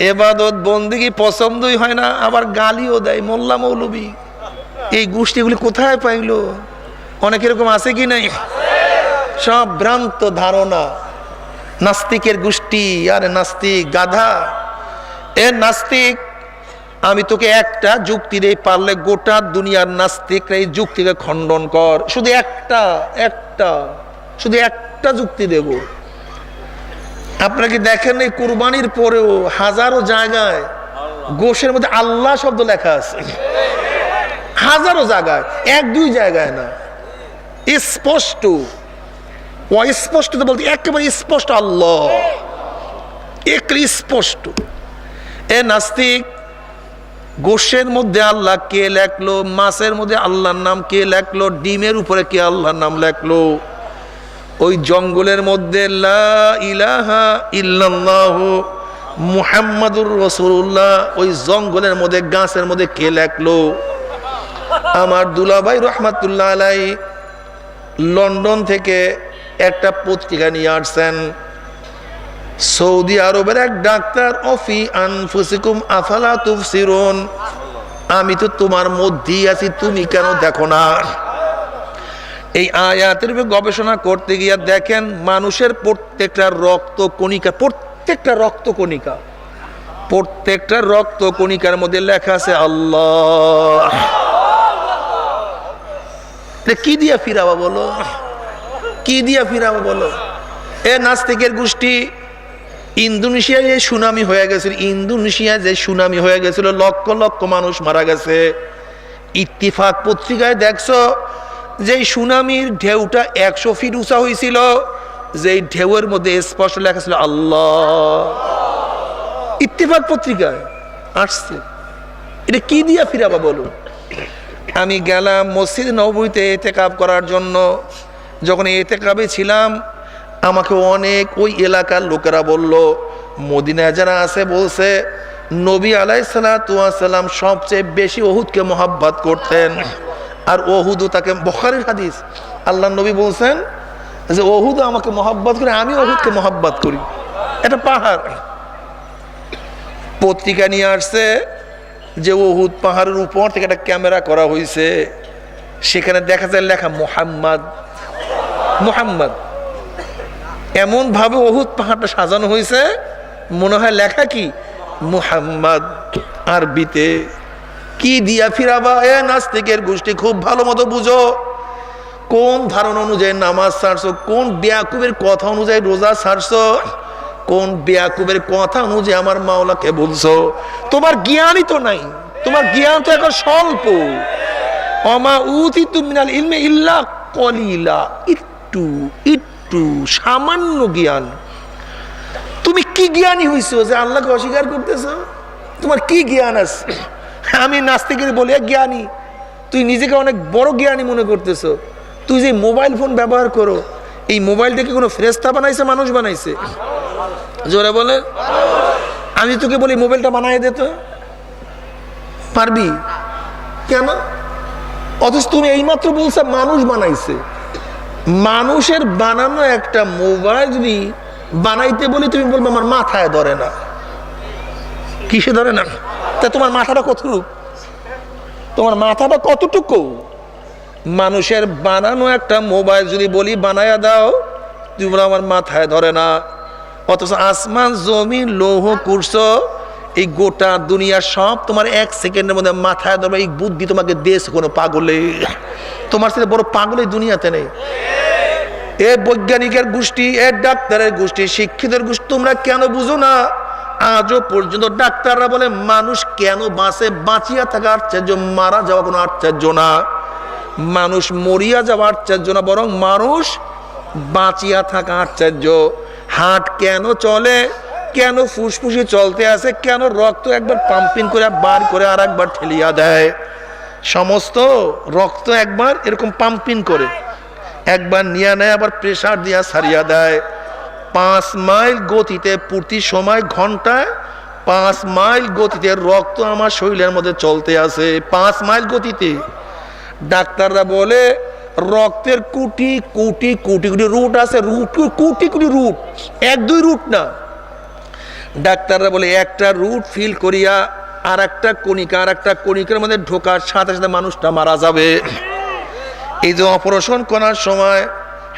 এবাদত বন্দিগি পছন্দই হয় না, আবার গালিও দেয়, মোল্লা মৌলবী। এই গোষ্ঠীগুলি কোথায় পাইলো? অনেক এরকম আছে কি নাই? সব ভ্রান্ত ধারণা। নাস্তিকের গোষ্ঠী আরে নাস্তিক গাধা। এ নাস্তিক, আমি তোকে একটা যুক্তি দিয়ে পারলে গোটা দুনিয়ার নাস্তিকরা এই যুক্তিকে খণ্ডন কর। শুধু একটা একটা, শুধু একটা যুক্তি দেব। আপনারা কি দেখেন এই কুরবানির পরেও হাজারো জায়গায় গোশের মধ্যে আল্লাহ শব্দ লেখা আছে? হাজারো জায়গায় এক দুই জায়গায় না। স্পষ্ট। অস্পষ্ট তো বলতে একেবারে স্পষ্ট আল্লাহ। একেবারে স্পষ্ট। এ নাস্তিক গোশের মধ্যে আল্লাহ কে লেখলো মাছের মধ্যে আল্লাহর নাম কে লেখলো ডিমের উপরে কে আল্লাহর নাম লেখলো? ওই জঙ্গলের মধ্যে ইলাহা মুহাম্মাদুর রসুল্লাহ ওই জঙ্গলের মধ্যে, গাছের মধ্যে কে লেখলো? আমার দুলাভাই রহমাতুল্লাহ আলাই লন্ডন থেকে একটা পত্রিকা নিয়ে আসছেন। সৌদি আরবের এক ডাক্তার, অফি আনফুসিকুম আফালা তুফসিরুন? আমি তো তোমার মধ্যেই আছি, তুমি কেন দেখো না? এই আয়াতের গবেষণা করতে গিয়ে দেখেন মানুষের প্রত্যেকটা রক্ত কণিকা, প্রত্যেকটা রক্ত কণিকা, প্রত্যেকটা রক্ত কণিকার মধ্যে লেখা আছে আল্লাহ। কি দিয়া ফিরাবা বলো? কি দিয়া ফিরাবা বলো? এ নাস্তিকের গোষ্ঠী, ইন্দোনেশিয়ায় যে সুনামি হয়ে গেছিল, ইন্দোনেশিয়ায় যে সুনামি হয়ে গেছিল, লক্ষ লক্ষ মানুষ মারা গেছে। ইত্তিফাক পত্রিকায় দেখছ যে সুনামির ঢেউটা একশো ফিট উঁচা হয়েছিল যে ঢেউয়ের মধ্যে স্পষ্ট লেখা ছিল, আল্লাহ। ইত্তিফাক পত্রিকায় আসছে। এটা কি দিয়া ফিরাবা বলো? আমি গেলাম মসজিদ নবীতে এতেকাব করার জন্য। যখন এতেকাবে ছিলাম, আমাকে অনেক ওই এলাকার লোকেরা বলল, মদিনায় যারা আছে, বলছে, নবী আলাই সালাম সবচেয়ে বেশি ওহুদকে মোহাব্বত করতেন। আর ওহুদও তাকে, বখারের হাদিস। আল্লাহ নবী বলছেন যে ওহুদ আমাকে মোহাব্বত করে, আমি ওহুদকে মোহাব্বত করি। এটা পাহাড়। পত্রিকা নিয়ে আসছে যে ওহুদ পাহাড়ের উপর থেকে একটা ক্যামেরা করা হয়েছে সেখানে দেখা যায় লেখা মোহাম্মদ মোহাম্মদ। এমন ভাবে ওহুদ পাহাড়টা সাজানো হয়েছে মনে হয় লেখা কি? মুহাম্মদ আরবিতে। কি দিয়া ফিরাবা? এ নাস্তিকের গোষ্ঠী, খুব ভালো মতো বুঝো। কোন ধারণা অনুযায়ী নামাজ ছাড়ছো? কোন বেয়াকুবের কথা অনুযায়ী রোজা ছাড়ছো? কোন বেয়াকুবের কথা অনুযায়ী আমার মাওলাকে বলছো? তোমার জ্ঞানই তো নাই। তোমার জ্ঞান তো এখন স্বল্প। অমা উতি তুমিনাল ইলমে ইল্লা কলিলা। একটু একটু সামান্য জ্ঞান। তুমি কি জ্ঞানী হইছো যে আল্লাহকে অস্বীকার করতেছো? তোমার কি জ্ঞান আছে? আমি নাস্তিকের বলি, "এ জ্ঞানী, তুই নিজেকে অনেক বড় জ্ঞানী মনে করতেছো। তুই যে মোবাইল ফোন ব্যবহার করো, এই মোবাইল থেকে কোনো ফ্রেস্তা বানাইছে, মানুষ বানাইছে? জোরে বলে, আমি তোকে বলি, মোবাইলটা বানাই দে তো। পারবি? কেন? অথচ তুমি এইমাত্র বলছো, মানুষ বানাইছে। মানুষের বানানো একটা মোবাইল যদি বানাইতে বলি, তুমি বলব, আমার মাথায় ধরে না। কিসে ধরে না? তা তোমার মাথাটা কতটুকু? তোমার মাথাটা কতটুকু? মানুষের বানানো একটা মোবাইল যদি বলি বানায়া দাও তুমি আমার মাথায় ধরে না। অথচ আসমান জমি লৌহ, কুর্স, এই গোটা দুনিয়া সব তোমার এক সেকেন্ডের মধ্যে মাথায় ধরবে, এই বুদ্ধি তোমাকে দেশ কোনো পাগলে। তোমার সাথে বড় পাগল দুনিয়াতে নেই। এ বৈজ্ঞানিকের গোষ্ঠী, এ ডাক্তারের গোষ্ঠী, শিক্ষিতের গোষ্ঠী, তোমরা কেন বুঝো না? আজও পর্যন্ত ডাক্তাররা বলে, মানুষ কেন বাঁচে? বাঁচিয়া থাকা আশ্চর্য, মারা যাওয়া কোনো আশ্চর্য না। মানুষ মরিয়া যাওয়া আশ্চর্য না, বরং মানুষ বাঁচিয়া থাকা আশ্চর্য। হাট কেন চলে? কেন ফুসফুসি চলতে আছে কেন রক্ত একবার পাম্পিং করে বার করে আর একবার ঠেলিয়া দেয়? সমস্ত রক্ত একবার এরকম পাম্পিং করে, একবার নিয়ে নেয়, আবার প্রেশার দিয়া সারিয়া দেয়। পাঁচ মাইল গতিতে প্রতি সময় ঘন্টায়, পাঁচ মাইল গতিতে রক্ত আমার শরীরের মধ্যে চলতে আছে। পাঁচ মাইল গতিতে। ডাক্তাররা বলে, রক্তের কোটি কোটি কোটি কোটি রুট আছে, রুট কোটি কোটি রুট। এক, দুই রুট না। ডাক্তাররা বলে, একটা রুট ফিল করিয়া আর একটা কণিকা আর একটা কণিকার মধ্যে ঢোকার সাথে সাথে মানুষটা মারা যাবে। এই যে অপারেশন করার সময়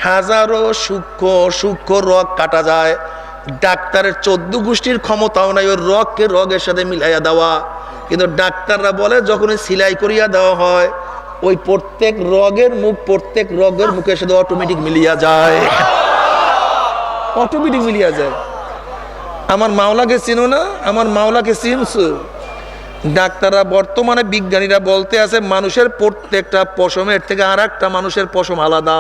হাজারো সূক্ষ্ম সূক্ষ্ম রগ কাটা যায়। ডাক্তারের চোদ্দ গোষ্ঠীর ক্ষমতাও নাই, ওই রগকে রগের সাথে মিলাইয়া দেওয়া। কিন্তু ডাক্তাররা বলে যখন সিলাই করিয়া দেওয়া হয়, ওই প্রত্যেক রগের মুখ প্রত্যেক রগের মুখের সাথে অটোমেটিক মিলিয়া যায়। অটোমেটিক মিলিয়া যায়। আমার মাওলাকে চিনো না? আমার মাওলাকে চিনছো? ডাক্তাররা বর্তমানে বিজ্ঞানীরা বলতে আছে, মানুষের প্রত্যেকটা পশমের থেকে আর একটা মানুষের পশম আলাদা।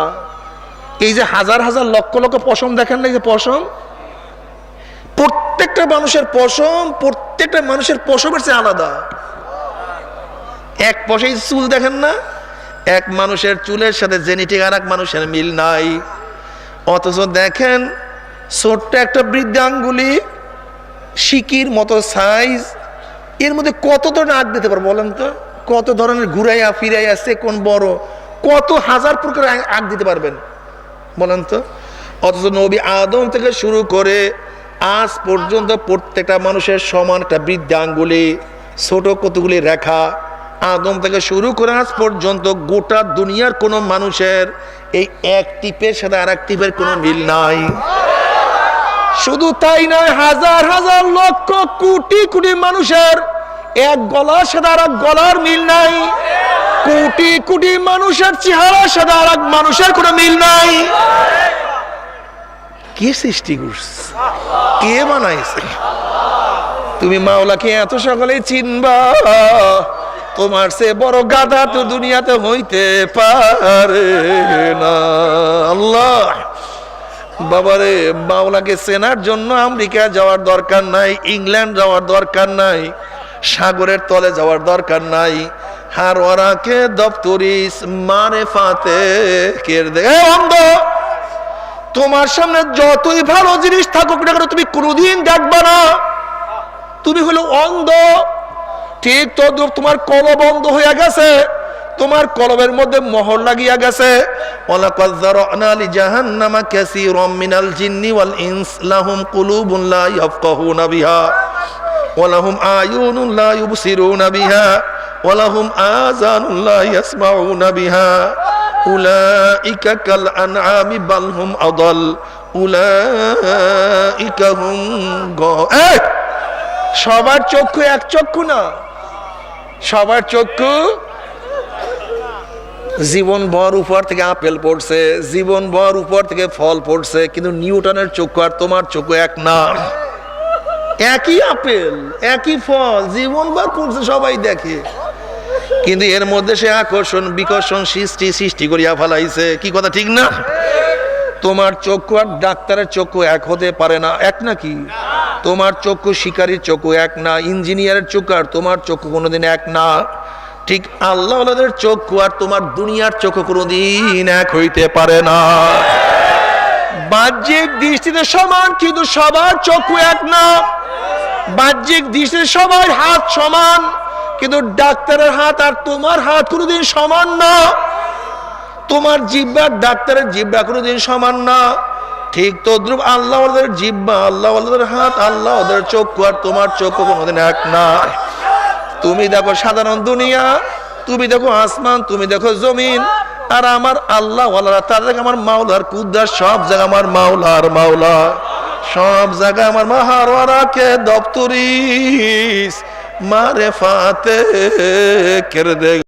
এই যে হাজার হাজার লক্ষ লক্ষ পশম দেখেন না এই যে পশম? প্রত্যেকটা মানুষের পশম, প্রত্যেকটা মানুষের পশমের চেয়ে আলাদা। এক পশেই চুল দেখেন না? এক মানুষের চুলের সাথে জেনেটিক আর এক মানুষের মিল নাই। অথচ দেখেন, ছোট্ট একটা বৃদ্ধাঙ্গুলি, শিকির মতো সাইজ এর মধ্যে কত ধরনের আগ দিতে পারব বলেন তো? কত ধরনের ঘুরাইয়া ফিরাইয়া সে কোন বড়, কত হাজার প্রকার আগ দিতে পারবেন? বলেন তো? অথচ নবী আদম থেকে শুরু করে আজ পর্যন্ত প্রত্যেকটা মানুষের সমান একটা বৃদ্ধাঙ্গুলি ছোট কতগুলি রেখা। আদম থেকে শুরু করে আজ পর্যন্ত গোটা দুনিয়ার কোনো মানুষের এই এক টিপের সাথে আর এক টিপের কোনো মিল নাই। শুধু তাই নয়, হাজার হাজার লক্ষ, কোটি কোটি মানুষের এক গলার সাথে আর এক গলার মিল নাই। কোটি কোটি মানুষের চেহারা সাথে আর মানুষের কোনো মিল নাই। কে সৃষ্টি করছে? কে বানাইছে? তুমি মাওলাকে এত সকালে চিনবা, তোমার সে বড় গাধা তো দুনিয়াতে হইতে পারে না। আল্লাহ, বাবারে, মাওলাকে চেনার জন্য আমেরিকা যাওয়ার দরকার নাই, ইংল্যান্ড যাওয়ার দরকার নাই, সাগরের তলে যাওয়ার দরকার নাই হার ওরাকে দপ্তরিস মারে ফাতে দে অন্ধ! তোমার সামনে যতই ভালো জিনিস থাকুক না কেন, তুমি কোনোদিন দেখবা না। তুমি হলো অন্ধ। ঠিক তদ্রুপ তোমার কল বন্ধ হয়ে গেছে। তোমার কলবের মধ্যে মোহর লাগিয়া গেছে। ওয়ালাহুম বিহা। ওয়ালাহুম আযানুন লা ইয়াসমাউনা কাল আনআমি বাল হুম আদাল। সবার চক্ষু এক চক্ষু না। সবার চক্ষু জীবন ভর উপর থেকে আপেল পড়ছে জীবন ভর উপর থেকে ফল পড়ছে, কিন্তু নিউটনের চক্ষু আর তোমার চক্ষু এক না। একই আপেল, একই ফল জীবন ভর পড়ছে, সবাই দেখে। কিন্তু এর মধ্যে সে আকর্ষণ, বিকর্ষণ, সৃষ্টি সৃষ্টি করিয়া ফেলাইছে। কি কথা, ঠিক না? তোমার চক্ষু আর ডাক্তারের চক্ষু এক হতে পারে না, এক নাকি? তোমার চক্ষু শিকারীর চক্ষু এক না, ইঞ্জিনিয়ারের চক্ষু আর তোমার চক্ষু কোনোদিন এক না। ঠিক আল্লাহ চক্ষু আর তোমার দুনিয়ার চক্ষু কোনোদিন এক হইতে পারে না। বাহ্যিক দৃষ্টিতে সমান, কিন্তু সবার চক্ষু এক না। বাহ্যিক দৃষ্টিতে সবার হাত সমান। কিন্তু ডাক্তারের হাত আর তোমার হাত কোনোদিন সমান না। তোমার জিব্বা ডাক্তারের জিব্বা কোনোদিন সমান না। ঠিক তদ্রুপ আল্লাহ জিব্বা, আল্লাহ হাত, আল্লাহ ওদের চক্ষু আর তোমার চক্ষু কোনোদিন এক না। তুমি দেখো সাধারণ দুনিয়া, তুমি দেখো আসমান, তুমি দেখো জমিন, আর আমার আল্লাহ তার জায়গায় আমার মাওলার কুদ্দার সব জায়গা আমার মাওলার মাওলা। সব জায়গায় আমার মাহারওয়ারাকে দপ্তরিস। মারে ফাতে কেড়ে দে